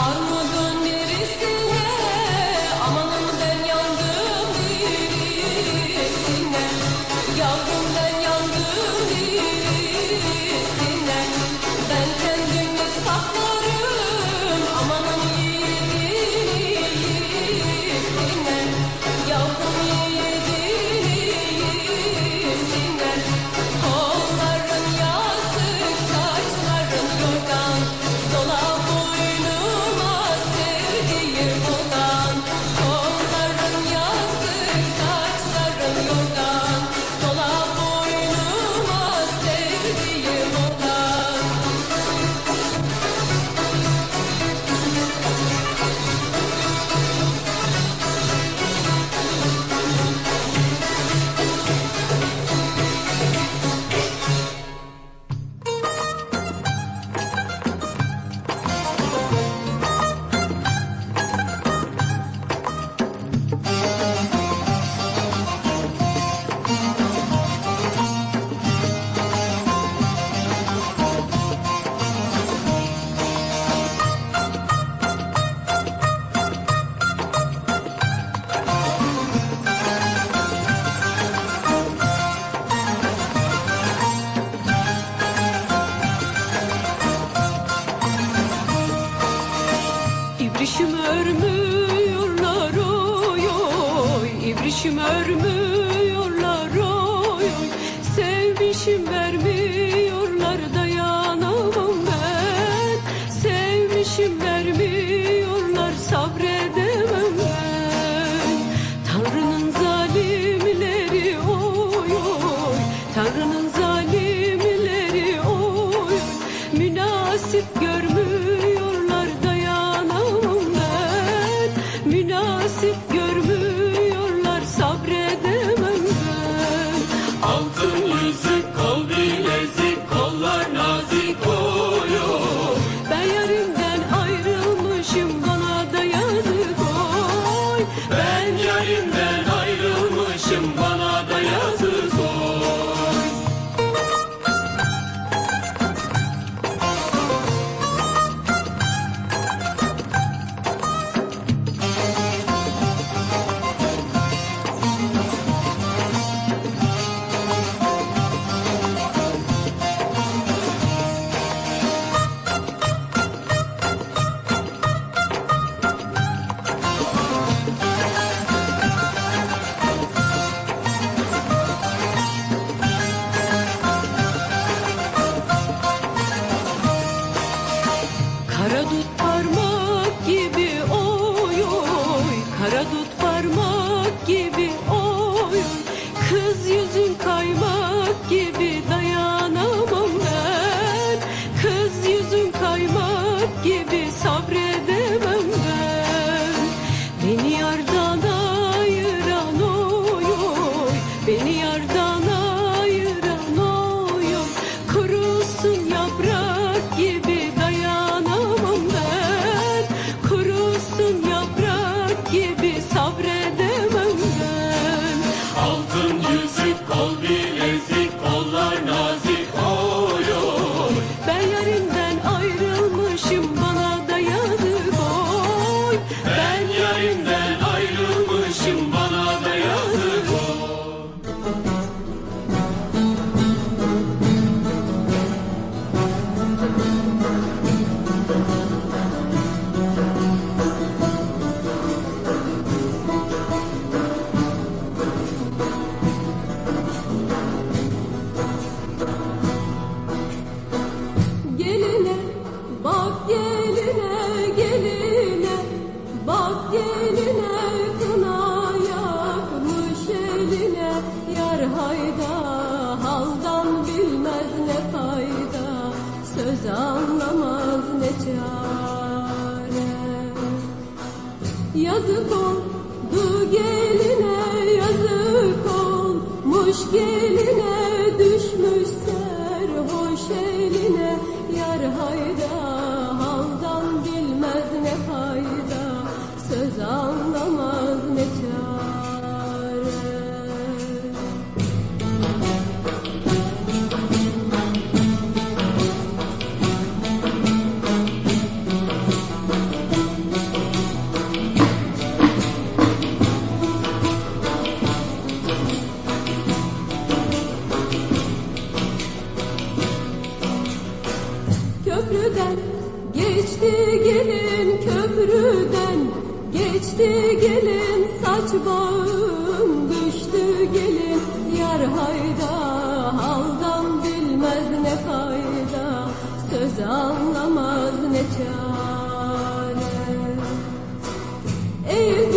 Armağan Sevmişim örmüyorlar oy oy. Sevmişim vermiyorlar dayanamam ben. Sevmişim vermiyorlar sabredemem ben. Tanrı'nın zalimleri oy oy. Tanrı'nın 好吃 ряду söz anlamaz ne çare. Yazık oldu geline yazık olmuş geline. Geçti gelin köprüden Geçti gelin saç bağım Düştü gelin yar hayda Haldan bilmez ne fayda. Söz anlamaz ne çare. Ey